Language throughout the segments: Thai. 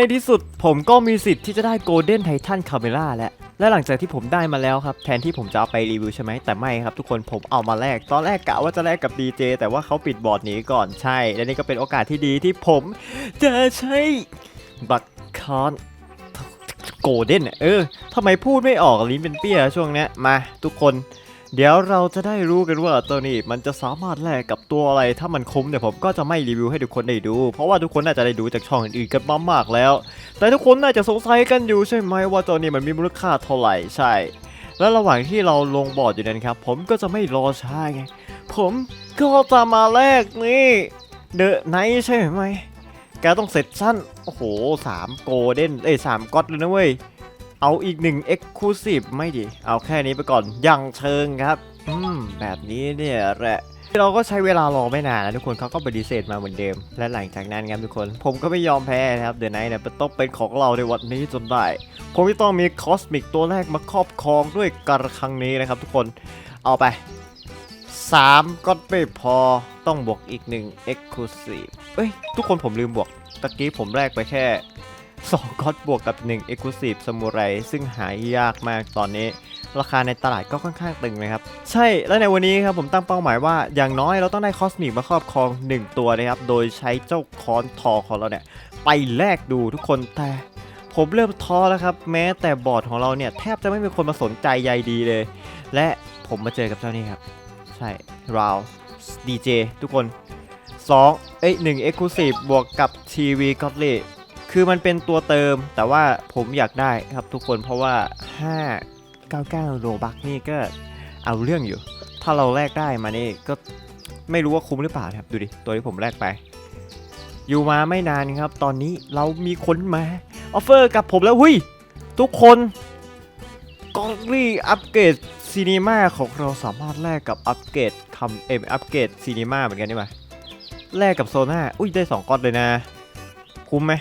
ในที่สุดผมก็มีสิทธิ์ที่จะได้ Golden Titan Camera แล้วและหลังจากที่ผมได้มาแล้วครับ แทนที่ผมจะเอาไปรีวิวใช่ไหมแต่ไม่ครับทุกคนผมเอามาแลกตอนแรกกะว่าจะแลกกับ DJ แต่ว่าเขาปิดบอร์ดหนีก่อนใช่ และนี่ก็เป็นโอกาสที่ดีที่ผมจะใช้บัตรคอนโกลเด้นเออทำไมพูดไม่ออกลิ้นเป็นเปี้ยช่วงนี้มาทุกคน เดี๋ยวเราจะได้รู้กันว่าตัวนี้มันจะสามารถแลกกับตัวอะไร ถ้ามันคุ้มเดี๋ยผมก็จะไม่รีวิวให้ทุกคนได้ดู เพราะว่าทุกคนน่าจะได้ดูจากช่องอื่นๆกันมามากแล้ว แต่ทุกคนน่าจะสงสัยกันอยู่ใช่ไหมว่าตัวนี้มันมีมูลค่าเท่าไหร่ใช่ และระหว่างที่เราลงบอร์ดอยู่นั้นครับ ผมก็จะไม่รอช้าไงผมก็จะมาแลกนี่เดอะไนท์ใช่ไหมแกต้องเสร็จสั้นโอ้โหสามโกลเด้นเอ้ยสามก๊อตเลยนะเว้ย เอาอีกหนึ่ง Exclusive ไม่ดิเอาแค่นี้ไปก่อนยังเชิงครับ อืม แบบนี้เนี่ยแหละเราก็ใช้เวลารอไม่นานนะทุกคนเขาก็ปฏิเสธมาเหมือนเดิม และหลังจากนั้นครับทุกคน ผมก็ไม่ยอมแพ้นะครับเด e n ไนท์เนี่ยต้องเป็นของเราในวันนี้จนได้ผมจะต้องมีคอสมิกตัวแรกมาครอบครองด้วยกันครั้งนี้นะครับทุกคนเอาไป 3 ก็ไม่พอต้องบวกอีกหนึ่ง Exclusive เอ้ย ทุกคนผมลืมบวกตะกี้ผมแรกไปแค่ 2ก็อดบวกกับ 1 Exclusive Samurai ซึ่งหายากมากตอนนี้ ราคาในตลาดก็ค่อนข้างตึงนะครับ ใช่และในวันนี้ครับผมตั้งเป้าหมายว่าอย่างน้อยเราต้องได้คอสมิกมาครอบครอง 1 ตัวนะครับ โดยใช้เจ้าคอนทอของเราเนี่ย ไปแลกดูทุกคนแต่ผมเริ่มท้อแล้วครับ แม้แต่บอร์ดของเราเนี่ย แทบจะไม่มีคนมาสนใจใยดีเลย และผมมาเจอกับเจ้านี่ครับ ใช่ราวดีเจทุกคน2เอ้ย1 Exclusive บวกกับทีวีก็เล คือมันเป็นตัวเติมแต่ว่าผมอยากได้ครับทุกคนเพราะว่า 599โลบักนี่ก็เอาเรื่องอยู่ ถ้าเราแลกได้มานี่ก็ไม่รู้ว่าคุ้มหรือเปล่าครับดูดิ ตัวที่ผมแลกไป อยู่มาไม่นานครับ ตอนนี้เรามีคนมาออฟเฟอร์กับผมแล้วหุยทุกคนกอรี่อัปเกรดซีนีมาของเราสามารถแลกกับอัปเกรดคำเอ็มอัปเกรดซีนีมาเหมือนกันนี่มแลกกับโซน่าอุ้ยได้ 2ก้อนเลยนะ คุ้มไหม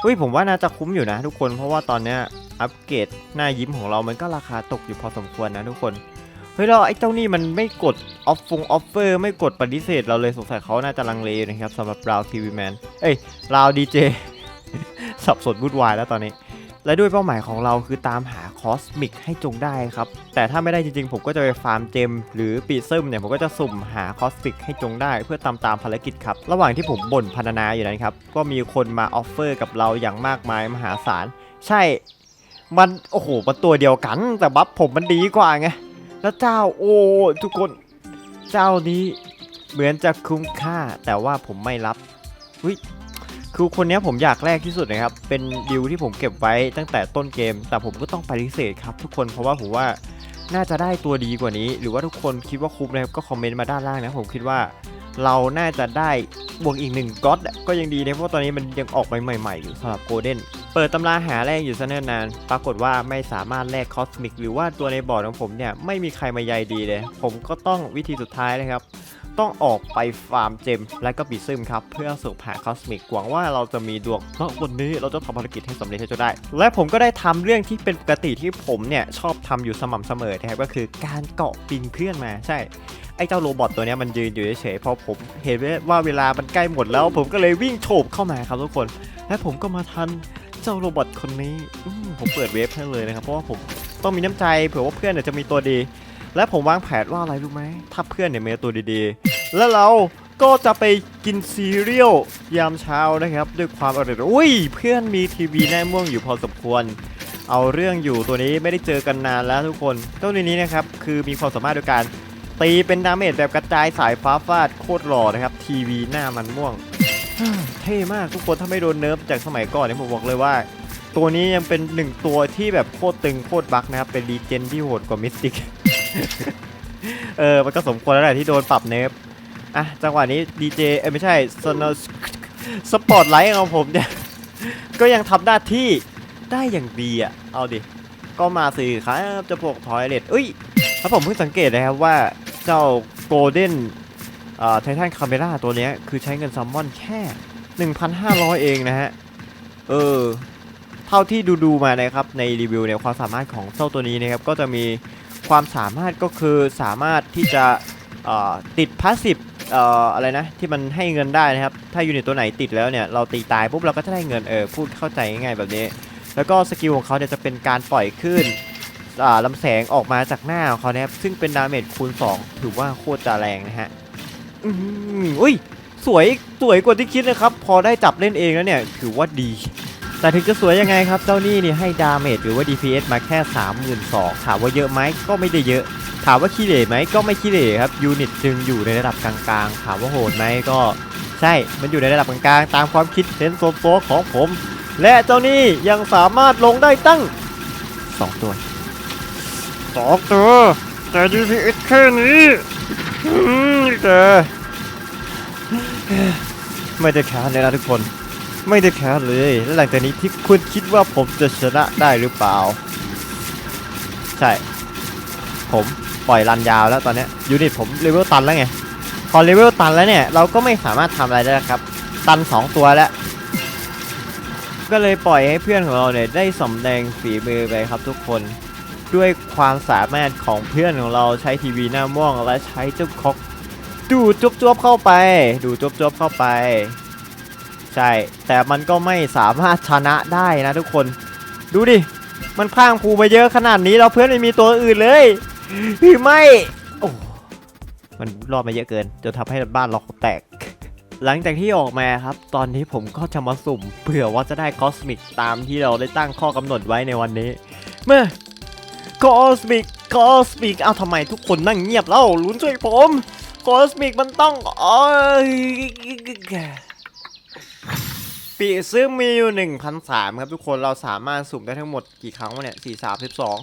เฮ้ยผมว่าน่าจะคุ้มอยู่นะทุกคนเพราะว่าตอนเนี้ยอัปเกรดหน้ายิ้มของเรามันก็ราคาตกอยู่พอสมควรนะทุกคนเฮ้ยเราไอ้เจ้านี่มันไม่กดออฟฟงออฟเฟอร์ไม่กดปฏิเสธเราเลยสงสัยเขาน่าจะลังเลนะครับสำหรับราวทีวีแมนเอ้ยราวดีเจสับสนวุ่นวายแล้วตอนนี้ และด้วยเป้าหมายของเราคือตามหา คอสมิกให้จงได้ครับ แต่ถ้าไม่ได้จริงๆ ผมก็จะไปฟาร์มเจม หรือปีซึมเนี่ยผมก็จะสุ่มหาคอสมิกให้จงได้ เพื่อตามตามภารกิจครับ ระหว่างที่ผมบ่นพรรณนาอยู่นั้นครับ ก็มีคนมาออฟเฟอร์กับเราอย่างมากมายมหาศาล ใช่ มันโอ้โหมันตัวเดียวกัน แต่บัฟผมมันดีกว่าไง แล้วเจ้าโอ้ทุกคน เจ้านี้เหมือนจะคุ้มค่าแต่ว่าผมไม่รับวิ คือคนนี้ผมอยากแรกที่สุดนะครับ เป็นดิวที่ผมเก็บไว้ตั้งแต่ต้นเกม แต่ผมก็ต้องปฏิเสธครับ ทุกคนเพราะว่าผมว่าน่าจะได้ตัวดีกว่านี้ หรือว่าทุกคนคิดว่าคุ้มนะครับก็คอมเมนต์มาด้านล่างนะผมคิดว่า เราน่าจะได้บวกอีกหนึ่งก๊อตก็ยังดีนะเพราะาตอนนี้มันยังออกใหม่ๆอยู่สำหรับโกลเด้นเปิดตำราหาแรกอยู่ซะเนิ่นนาน ปรากฏว่าไม่สามารถแลกคอสมิกหรือว่าตัวในบอร์ดของผมเนี่ยไม่มีใครมาใยดีเลย ผมก็ต้องวิธีสุดท้ายนะครับ ต้องออกไปฟาร์มเจมและก็บีซึมครับ เพื่อสืบหาคอสมิกหวังว่าเราจะมีดวงเพราะวันนี้เราจะทำภารกิจให้สำเร็จให้จนได้ และผมก็ได้ทำเรื่องที่เป็นปกติที่ผมเนี่ยชอบทำอยู่สม่ำเสมอนะครับก็คือการเกาะปิงเพื่อนมาใช่ไอ้เจ้าโรบอทตัวนี้มันยืนอยู่เฉยๆพราะผมเห็นว่าเวลามันใกล้หมดแล้ว ผมก็เลยวิ่งโฉบเข้ามาครับทุกคน และผมก็มาทันเจ้าโรบอทคนนี้ผมเปิดเวฟให้เลยนะครับเพราะว่าผมต้องมีน้ำใจเผื่อว่าเพื่อนจะมีตัวดี และผมวางแผนว่าอะไรรู้ไหม ถ้าเพื่อนเนี่ยมีตัวดีๆ แล้วเราก็จะไปกินซีเรียลยามเช้านะครับ ด้วยความอร่อยอุ้ย เพื่อนมีทีวีแน่ม่วงอยู่พอสมควร เอาเรื่องอยู่ตัวนี้ไม่ได้เจอกันนานแล้วทุกคนเจ้าตัวนี้นะครับ คือมีความสามารถโดยการตีเป็นดาเมจแบบกระจายสายฟ้าฟาดโคตรหล่อนะครับ ทีวีหน้ามันม่วง เท่มากทุกคนถ้าไม่โดนเนิร์ฟจากสมัยก่อนเนี่ยผมบอกเลยว่า ตัวนี้ยังเป็นหนึ่งตัวที่แบบโคตรตึงโคตรบักนะครับเป็นรีเจนที่โหดกว่ามิสติก เออ มันก็สมควรแล้วแหละที่โดนปรับเนฟอะ จังหวะนี้ดีเจเอ้ยไม่ใช่สโนสปอร์ตไลท์ของผมเนี่ย ก็ยังทำหน้าที่ได้อย่างดีอะ เอาดิ ก็มาสิครับจะพวกทอยเลตเอ้ยแล้วผมเพิ่งสังเกตนะครับว่าเจ้าโกลเด้นไททันคาเมราตัวนี้คือใช้เงินซัมมอนแค่ 1,500 เองนะฮะ เออ เท่าที่ดูดูมานะครับในรีวิวเนี่ยความสามารถของเจ้าตัวนี้นะครับก็จะมี ความสามารถก็คือสามารถที่จะติดพาสซีฟอะไรนะที่มันให้เงินได้นะครับ ถ้ายูนิตตัวไหนติดแล้วเนี่ยเราตีตายปุ๊บเราก็จะได้เงินเออพูดเข้าใจง่ายๆแบบนี้ แล้วก็สกิลของเขาเนี่ยจะเป็นการปล่อยขึ้นอ่าลำแสงออกมาจากหน้าของเขานะครับซึ่งเป็นดาเมจคูณ 2 ถือว่าโคตรจะแรงนะฮะอืมอุ้ยสวยสวยกว่าที่คิดนะครับ พอได้จับเล่นเองแล้วเนี่ยถือว่าดี แต่ถึงจะสวยยังไงครับเจ้านี่นี่ให้ดาเมจหรือว่า DPS มาแค่ 32,000ถามว่าเยอะไหมก็ไม่ได้เยอะ ถามว่าขี้เหร่ไหมก็ไม่ขี้เหร่ครับยูนิตจึงอยู่ในระดับกลางๆ ถามว่าโหดไหมก็ใช่ มันอยู่ในระดับกลางๆ ตามความคิดเห็นโซโซของผม และเจ้านี่ยังสามารถลงได้ตั้ง 2 ตัวสองตัว แต่ DPS แค่นี้อืมเจอไม่ได้แค้นเลยนะทุกคน ไม่ได้แค้เลย แล้วหลังจากนี้ที่คุณคิดว่าผมจะชนะได้หรือเปล่า ใช่ ผมปล่อยรันยาวแล้วตอนนี้ยูนิตผมเลเวลตันแล้วไง พอเลเวลตันแล้วเนี่ย เราก็ไม่สามารถทำอะไรได้แล้วครับ ตัน 2 ตัวแล้ว ก็เลยปล่อยให้เพื่อนของเราเนี่ยได้สำแดงฝีมือไปครับทุกคนด้วยความสามารถของเพื่อนของเราใช้ทีวีหน้าม่วงและใช้เจ้าคอกดูจุบจบๆเข้าไป ดูจุบจบๆเข้าไป ใช่ แต่มันก็ไม่สามารถชนะได้นะทุกคน ดูดิ มันพลางภูมาเยอะขนาดนี้แล้วเพื่อนไม่มีตัวอื่นเลยพี่ไม่โอ้มันรอดมาเยอะเกินจนทำให้บ้านเราแตก หลังจากที่ออกมาครับ ตอนนี้ผมก็จะมาสุ่มเผื่อว่าจะได้คอสมิกตามที่เราได้ตั้งข้อกำหนดไว้ในวันนี้ เมื่อคอสมิกคอสมิกเอาทำไมทุกคนนั่งเงียบเล่าลุ้นช่วยผมคอสมิกมันต้องเอ ปีซึ่งมีอยู่หนึ่งพันสามครับทุกคนเราสามารถสุ่มได้ทั้งหมดกี่ครั้งวะเนี่ยสี่สามสิบสอง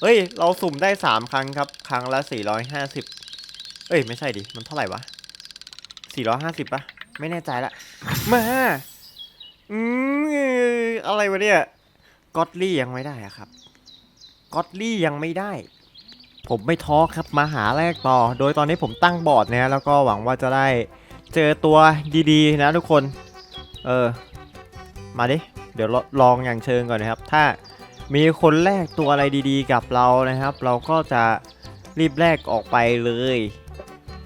เฮ้ย เราสุ่มได้สามครั้งครับ ครั้งละสี่ร้อยห้าสิบเอ้ย ไม่ใช่ดิ มันเท่าไหร่วะสี่ร้อยห้าสิบปะไม่แน่ใจละ มาอืมอะไรวะเนี่ยก็อดลี่ยังไม่ได้อะครับก็อดลี่ยังไม่ได้ ผมไม่ท้อครับมาหาแรกต่อ โดยตอนนี้ผมตั้งบอร์ดนะแล้วก็หวังว่าจะได้เจอตัวดีๆนะทุกคน เออ มาดิ เดี๋ยวลองอย่างเชิงก่อนนะครับ ถ้ามีคนแรกตัวอะไรดีๆ กับเรานะครับ เราก็จะรีบแลกออกไปเลย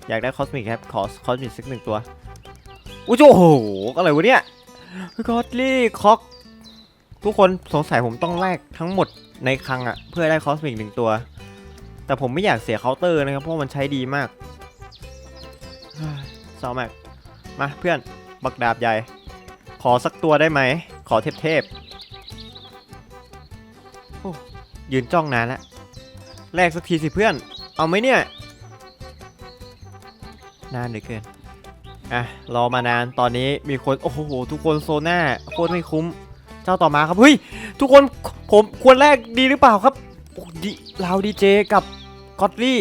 อยากได้คอสมิกครับ ขอคอสมิกสักหนึ่งตัว อุ้ยโอ้โห อะไรวะเนี่ยกอดลี่คอกทุกคนสงสัยผมต้องแลกทั้งหมดในคลังอะเพื่อได้คอสมิกหนึ่งตัว แต่ผมไม่อยากเสียเคาน์เตอร์นะครับ เพราะมันใช้ดีมากเฮ้ยเศร้ามากมาเพื่อน บักดาบใหญ่ ขอสักตัวได้ไหม ขอเทพๆโอ้ยืนจ้องนานแล้วแลกสักทีสิเพื่อน เอาไหมเนี่ย นานเหลือเกิน อะ รอมานาน ตอนนี้มีคน โอ้โห ทุกคนโซน่าโคตรไม่คุ้ม เจ้าต่อมาครับ เฮ้ย ทุกคน ผมควรแลกดีหรือเปล่าครับดีลาวดีเจกับก็อดลี่